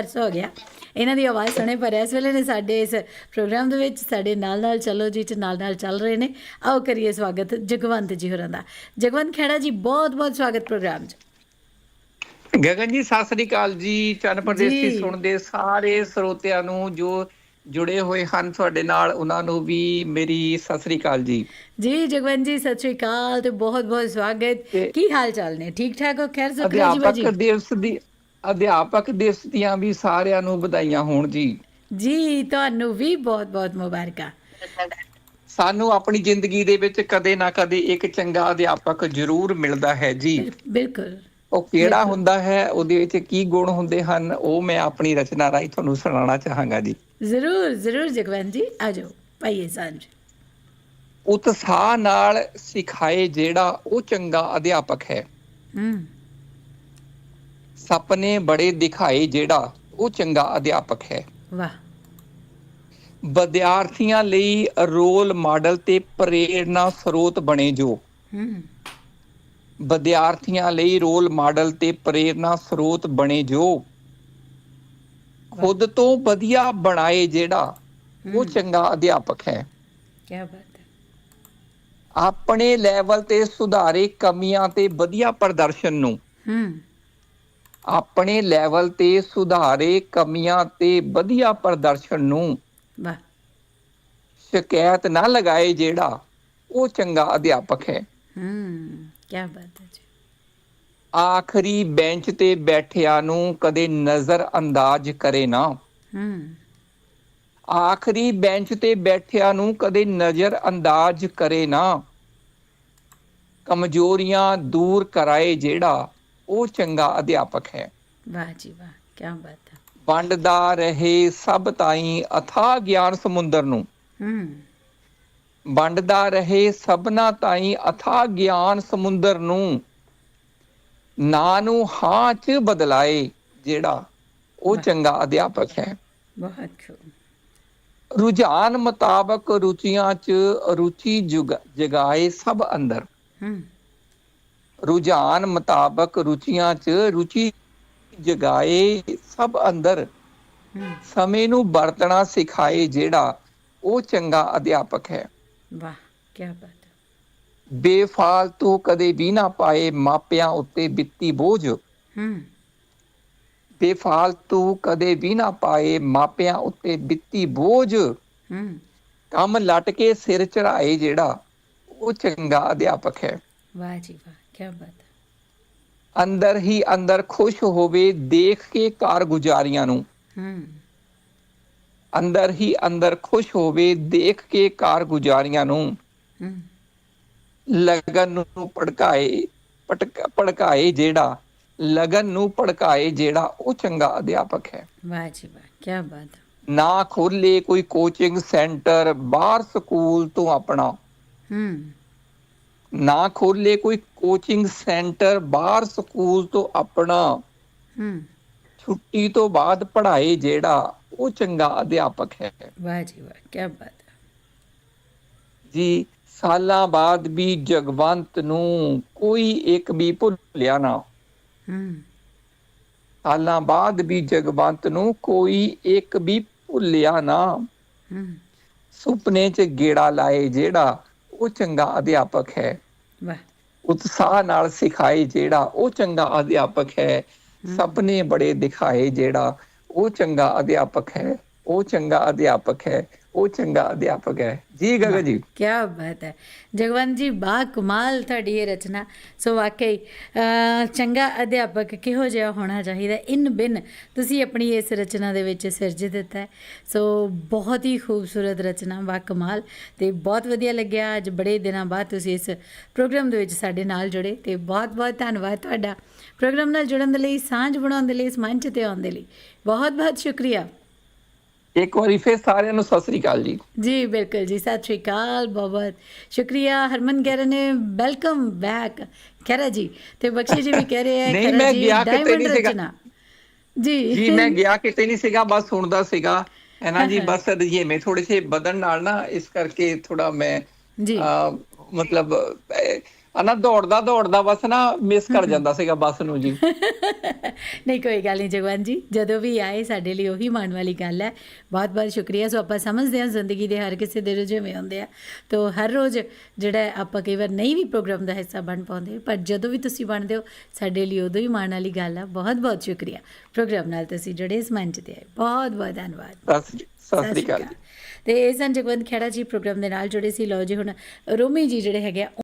ਅਰਸ ਹੋ ਗਿਆ। ਇਹਨਾਂ ਦੀ ਆਵਾਜ਼ ਸੁਣੇ ਪਰ ਇਸ ਵੇਲੇ ਨੇ ਸਾਡੇ ਇਸ ਪ੍ਰੋਗਰਾਮ ਦੇ ਵਿੱਚ ਸਾਡੇ ਨਾਲ ਨਾਲ ਚੱਲੋ ਜੀ ਚ ਨਾਲ ਨਾਲ ਚੱਲ ਰਹੇ ਨੇ। ਆਓ ਕਰੀਏ ਸਵਾਗਤ ਜਗਵੰਤ ਜੀ ਹੋਰਾਂ ਦਾ। ਜਗਵੰਤ ਖੇੜਾ ਜੀ ਬਹੁਤ ਬਹੁਤ ਸਵਾਗਤ ਪ੍ਰੋਗਰਾਮ 'ਚ। ਗਗਨ ਜੀ ਸਤਿ ਸ੍ਰੀ ਅਕਾਲ ਜੀ। ਚੰਨ ਪ੍ਰਦੇਸ਼ੀ। ਸੁਣਦੇ ਸਾਰੇ ਸਰੋਤਿਆਂ ਨੂੰ ਜੋ ਜੁੜੇ ਹੋਏ ਹਨ ਤੁਹਾਡੇ ਨਾਲ ਉਹਨਾਂ ਨੂੰ ਵੀ ਮੇਰੀ ਸਤਿ ਸ੍ਰੀ ਅਕਾਲ ਜੀ। ਜੀ ਜਗਵੰਤ ਜੀ ਸਤਿ ਸ਼੍ਰੀ ਅਕਾਲ ਤੇ ਬਹੁਤ ਬਹੁਤ ਸਵਾਗਤ ਕੀ ਹਾਲ ਚਾਲ ਨੇ? ਠੀਕ ਠਾਕ ਹੋ? ਖੈਰ ਸੁਖਨਾ ਜੀ ਅਧਿਆਪਕ ਦਿਵਸ ਦੀ ਅਧਿਆਪਕ ਦਿਵਸ ਦੀਆਂ ਵੀ ਸਾਰਿਆਂ ਨੂੰ ਵਧਾਈਆਂ ਹੋਣ ਜੀ। ਜੀ ਤੁਹਾਨੂੰ ਵੀ ਬਹੁਤ ਬਹੁਤ ਮੁਬਾਰਕਾਂ। ਸਾਨੂੰ ਆਪਣੀ ਜ਼ਿੰਦਗੀ ਦੇ ਵਿੱਚ ਕਦੇ ਨਾ ਕਦੇ ਇੱਕ ਚੰਗਾ ਅਧਿਆਪਕ ਜ਼ਰੂਰ ਮਿਲਦਾ ਹੈ ਜੀ। ਬਿਲਕੁਲ। ਉਹ ਕਿਹੜਾ ਹੁੰਦਾ ਹੈ ਉਹਦੇ ਵਿੱਚ ਕੀ ਗੁਣ ਹੁੰਦੇ ਹਨ ਉਹ ਮੈਂ ਆਪਣੀ ਰਚਨਾ ਰਾਹੀਂ ਤੁਹਾਨੂੰ ਸੁਣਾਉਣਾ ਚਾਹਾਂਗਾ ਜੀ। ਜ਼ਰੂਰ ਜ਼ਰੂਰ ਜਗਵੰਤ ਜੀ ਆ ਜਾਓ ਪਾਈਏ ਸਾਂਝ। ਉਤਸ਼ਾਹ ਨਾਲ ਸਿਖਾਏ ਜਿਹੜਾ ਉਹ ਚੰਗਾ ਅਧਿਆਪਕ ਹੈ। ਹੂੰ। ਸੁਪਨੇ ਬੜੇ ਦਿਖਾਏ ਜਿਹੜਾ ਉਹ ਚੰਗਾ ਅਧਿਆਪਕ ਹੈ ਵਾਹ ਵਿਦਿਆਰਥੀਆਂ ਲਈ ਰੋਲ ਮਾਡਲ ਤੇ ਪ੍ਰੇਰਣਾ ਸਰੋਤ ਬਣੇ ਜੋ ਹੂੰ ਵਿਦਿਆਰਥੀਆਂ ਲਈ ਰੋਲ ਮਾਡਲ ਤੇ ਪ੍ਰੇਰਣਾ ਸਰੋਤ ਬਣੇ ਜੋ ਖੁਦ ਤੋਂ ਵਧੀਆ ਬਣਾਏ ਜਿਹੜਾ ਉਹ ਚੰਗਾ ਅਧਿਆਪਕ ਹੈ ਕੀ ਬਾਤ ਹੈ ਆਪਣੇ ਲੈਵਲ ਤੇ ਸੁਧਾਰੇ ਕਮੀਆਂ ਤੇ ਵਧੀਆ ਪ੍ਰਦਰਸ਼ਨ ਨੂੰ ਹੂੰ ਆਪਣੇ ਲੈਵਲ ਤੇ ਸੁਧਾਰੇ ਕਮੀਆਂ ਤੇ ਵਧੀਆ ਪ੍ਰਦਰਸ਼ਨ ਨੂੰ ਵਾਹ। ਸ਼ਿਕਾਇਤ ਨਾ ਲਗਾਏ ਜਿਹੜਾ ਉਹ ਚੰਗਾ ਅਧਿਆਪਕ ਹੈ। ਹੂੰ ਕੀ ਬਾਤ ਹੈ ਜੀ। ਆਖਰੀ ਬੈਂਚ ਤੇ ਬੈਠਿਆਂ ਨੂੰ ਕਦੇ ਨਜ਼ਰ ਅੰਦਾਜ਼ ਕਰੇ ਨਾ। ਹੂੰ। ਆਖਰੀ ਬੈਂਚ ਤੇ ਬੈਠਿਆਂ ਨੂੰ ਕਦੇ ਨਜ਼ਰ ਅੰਦਾਜ਼ ਕਰੇ ਨਾ। ਕਮਜ਼ੋਰੀਆਂ ਦੂਰ ਕਰਾਏ ਜਿਹੜਾ ਉਹ ਚੰਗਾ ਅਧਿਆਪਕ ਹੈ। ਵਾਹ ਜੀ ਵਾਹ ਕੀ ਬਾਤ ਹੈ। ਵੰਡਦਾ ਰਹੇ ਸਭ ਤਾਈਂ ਅਥਾਹ ਗਿਆਨ ਸਮੁੰਦਰ ਨੂੰ। ਹੂੰ। ਵੰਡਦਾ ਰਹੇ ਸਭਨਾ ਤਾਈਂ ਅਥਾਹ ਗਿਆਨ ਸਮੁੰਦਰ ਨੂੰ। ਨਾ ਨੂੰ ਹਾਂ ਚ ਬਦਲਾਏ ਜਿਹੜਾ ਉਹ। ਚੰਗਾ ਅਧਿਆਪਕ ਹੈ। ਬਹੁਤ ਖੂਬ ਰੁਝਾਨ ਮੁਤਾਬਕ ਰੁਚੀਆਂ ਚ ਰੁਚੀ ਜੁਗ- ਜਗਾਏ ਸਭ ਅੰਦਰ। ਹੂੰ। ਰੁਝਾਨ ਮੁਤਾਬਕ ਰੁਚੀਆਂ ਚ ਰੁਚੀ ਜਗਾਏ ਸਭ ਅੰਦਰ। ਸਮੇਂ ਨੂੰ ਵਰਤਣਾ ਸਿਖਾਏ ਜਿਹੜਾ ਉਹ ਚੰਗਾ ਅਧਿਆਪਕ ਹੈ। ਵਾਹ ਕੀ ਬਾਤ ਬੇਫਾਲਤੂ ਕਦੇ ਵੀ ਨਾ ਪਾਏ ਮਾਪਿਆਂ ਉੱਤੇ ਵਿੱਤੀ ਬੋਝ। ਹੂੰ। ਬੇਫਾਲਤੂ ਕਦੇ ਵੀ ਨਾ ਪਾਏ ਮਾਪਿਆਂ ਉੱਤੇ ਵਿੱਤੀ ਬੋਝ। ਹੂੰ। ਕੰਮ ਲੱਟ ਕੇ ਸਿਰ ਚੜਾਏ ਜਿਹੜਾ ਉਹ ਚੰਗਾ ਅਧਿਆਪਕ ਹੈ। ਵਾਹ ਜੀ ਵਾਹ। ਕੀ ਬਾਤ ਹੈ। ਅੰਦਰ ਹੀ ਅੰਦਰ ਖੁਸ਼ ਹੋਵੇ ਦੇਖ ਕੇ ਕਾਰਗੁਜ਼ਾਰੀਆਂ ਨੂੰ। ਹੂੰ। ਅੰਦਰ ਹੀ ਅੰਦਰ ਖੁਸ਼ ਹੋਵੇ ਦੇਖ ਕੇ ਕਾਰਗੁਜ਼ਾਰੀਆਂ ਨੂੰ। ਹੂੰ। ਲਗਨ ਨੂੰ ਭੜਕਾਏ ਪਟਕ ਭੜਕਾਏ ਜਿਹੜਾ ਲਗਨ ਨੂੰ ਭੜਕਾਏ ਜਿਹੜਾ ਉਹ ਚੰਗਾ ਅਧਿਆਪਕ ਹੈ। ਵਾਹ ਜੀ ਵਾਹ ਕੀ ਬਾਤ ਨਾ ਖੋਲੇ ਕੋਈ ਕੋਚਿੰਗ ਸੈਂਟਰ ਬਾਹਰ ਸਕੂਲ ਤੋਂ ਆਪਣਾ। ਹੂੰ। ਨਾ ਖੋਲੇ ਕੋਈ ਕੋਚਿੰਗ ਸੈਂਟਰ ਬਾਹਰ ਸਕੂਲ ਤੋਂ ਆਪਣਾ ਹੂੰ। ਛੁੱਟੀ ਤੋਂ ਬਾਅਦ ਪੜ੍ਹਾਏ ਜਿਹੜਾ ਉਹ ਚੰਗਾ ਅਧਿਆਪਕ ਹੈ। ਵਾਹ ਜੀ ਵਾਹ ਕੀ ਬਾਤ ਹੈ। ਜੀ ਸਾਲਾਂ ਬਾਅਦ ਵੀ ਜਗਵੰਤ ਨੂੰ ਕੋਈ ਇੱਕ ਵੀ ਭੁੱਲਿਆ ਨਾ। ਹੂੰ। ਸਾਲਾਂ ਬਾਅਦ ਵੀ ਜਗਵੰਤ ਨੂੰ ਕੋਈ ਇੱਕ ਵੀ ਭੁੱਲਿਆ ਨਾ। ਹੂੰ। ਸੁਪਨੇ 'ਚ ਗੇੜਾ ਲਾਏ ਜਿਹੜਾ ਉਹ ਚੰਗਾ ਅਧਿਆਪਕ ਹੈ। ਉਤਸ਼ਾਹ ਨਾਲ ਸਿਖਾਏ ਜਿਹੜਾ ਉਹ ਚੰਗਾ ਅਧਿਆਪਕ ਹੈ। ਸੁਪਨੇ ਬੜੇ ਦਿਖਾਏ ਜਿਹੜਾ ਉਹ ਚੰਗਾ ਅਧਿਆਪਕ ਹੈ। ਉਹ ਚੰਗਾ ਅਧਿਆਪਕ ਹੈ। ਉਹ ਚੰਗਾ ਅਧਿਆਪਕ ਹੈ। ਜੀ ਗਗਨ ਜੀ। ਕੀ ਬਾਤ ਹੈ। ਜਗਵੰਤ ਜੀ ਬਾ ਕਮਾਲ ਤੁਹਾਡੀ ਇਹ ਰਚਨਾ। ਸੋ ਵਾਕਈ ਚੰਗਾ ਅਧਿਆਪਕ ਕਿਹੋ ਜਿਹਾ ਹੋਣਾ ਚਾਹੀਦਾ? ਇਨ ਬਿਨ ਤੁਸੀਂ ਆਪਣੀ ਇਸ ਰਚਨਾ ਦੇ ਵਿੱਚ ਸਿਰਜ ਦਿੱਤਾ ਸੋ ਬਹੁਤ ਹੀ ਖੂਬਸੂਰਤ ਰਚਨਾ ਬਾ ਕਮਾਲ। ਤੇ ਬਹੁਤ ਵਧੀਆ ਲੱਗਿਆ। ਅੱਜ ਬੜੇ ਦਿਨਾਂ ਬਾਅਦ ਤੁਸੀਂ ਇਸ ਪ੍ਰੋਗਰਾਮ ਦੇ ਵਿੱਚ ਸਾਡੇ ਨਾਲ ਜੁੜੇ। ਤੇ ਬਹੁਤ ਬਹੁਤ ਧੰਨਵਾਦ ਤੁਹਾਡਾ। ਪ੍ਰੋਗਰਾਮ ਨਾਲ ਜੁੜਨ ਦੇ ਲਈ ਸਾਂਝ ਬਣਾਉਣ ਦੇ ਲਈ ਇਸ ਮੰਚ ਤੇ ਆਉਣ ਦੇ ਲਈ। ਬਹੁਤ ਬਹੁਤ ਸ਼ੁਕਰੀਆ। ਇੱਕ ਵਾਰੀ ਫਿਰ ਸਾਰਿਆਂ ਨੂੰ ਸਤਿ ਸ੍ਰੀ ਅਕਾਲ ਜੀ। ਜੀ ਬਿਲਕੁਲ ਜੀ ਸਤਿ ਸ਼੍ਰੀ ਅਕਾਲ ਬਹੁਤ ਸ਼ੁਕਰੀਆ। ਹਰਮਨ ਰਹੇ ਨੇ ਵੈਲਕਮ ਬੈਕ ਖੈਰਾ ਜੀ ਤੇ ਬਖਸ਼ੀ ਜੀ ਵੀ ਕਹਿ ਰਹੇ ਹੈ ਨਹੀਂ, ਮੈਂ ਗਿਆ ਕਿਤੇ ਨਹੀਂ ਸੀਗਾ। ਜੀ। ਜੀ ਮੈਂ ਗਿਆ ਕਿਤੇ ਨਹੀਂ ਸੀਗਾ ਬਸ ਸੁਣਦਾ ਸੀਗਾ। ਹੈ ਨਾ ਜੀ ਬਸ ਇਹ ਮੈਂ ਥੋੜੇ ਸੇ ਬਦਨ ਨਾਲ ਨਾ ਇਸ ਕਰਕੇ ਥੋੜਾ ਮੈਂ ਜੀ। ਮਤਲਬ ਅਹ, ਆ ਨਾ ਦੌੜਦਾ ਦੌੜਦਾ ਬਸ ਨਾ ਮਿਸ ਕਰ ਜਾਂਦਾ ਸੀਗਾ ਬੱਸ ਨੂੰ ਜੀ। ਨਹੀਂ ਕੋਈ ਗੱਲ ਨਹੀਂ ਜਗਵੰਤ ਜੀ ਜਦੋਂ ਵੀ ਆਏ ਸਾਡੇ ਲਈ ਉਹੀ ਮਾਣ ਵਾਲੀ ਗੱਲ ਹੈ। ਬਹੁਤ ਬਹੁਤ ਸ਼ੁਕਰੀਆ। ਸੋ ਆਪਾਂ ਸਮਝਦੇ ਹਾਂ ਜ਼ਿੰਦਗੀ ਦੇ ਹਰ ਕਿਸੇ ਦੇ ਰੁਝੇਵੇਂ ਹੁੰਦੇ ਆ। ਤੋ ਹਰ ਰੋਜ਼ ਜਿਹੜਾ ਆਪਾਂ ਕਈ ਵਾਰ ਨਹੀਂ ਵੀ ਪ੍ਰੋਗਰਾਮ ਦਾ ਹਿੱਸਾ ਬਣ ਪਾਉਂਦੇ ਪਰ ਜਦੋਂ ਵੀ ਤੁਸੀਂ ਬਣਦੇ ਹੋ ਸਾਡੇ ਲਈ ਉਦੋਂ ਹੀ ਮਾਣ ਵਾਲੀ ਗੱਲ ਆ। ਬਹੁਤ ਬਹੁਤ ਸ਼ੁਕਰੀਆ। ਪ੍ਰੋਗਰਾਮ ਨਾਲ ਤੁਸੀਂ ਜੁੜੇ ਇਸ ਮੰਚ ਤੇ ਆਏ। ਬਹੁਤ ਬਹੁਤ ਧੰਨਵਾਦ। ਸਤਿ ਸ੍ਰੀ ਅਕਾਲ। ਤੇ ਇਹ ਸਨ ਜਗਵੰਤ ਖੇੜਾ ਜੀ ਪ੍ਰੋਗਰਾਮ ਦੇ ਨਾਲ ਜੁੜੇ ਸੀ। ਲਓ ਜੀ ਹੁਣ ਰੋਮੀ ਜੀ ਜਿਹੜੇ ਹੈਗੇ ਆ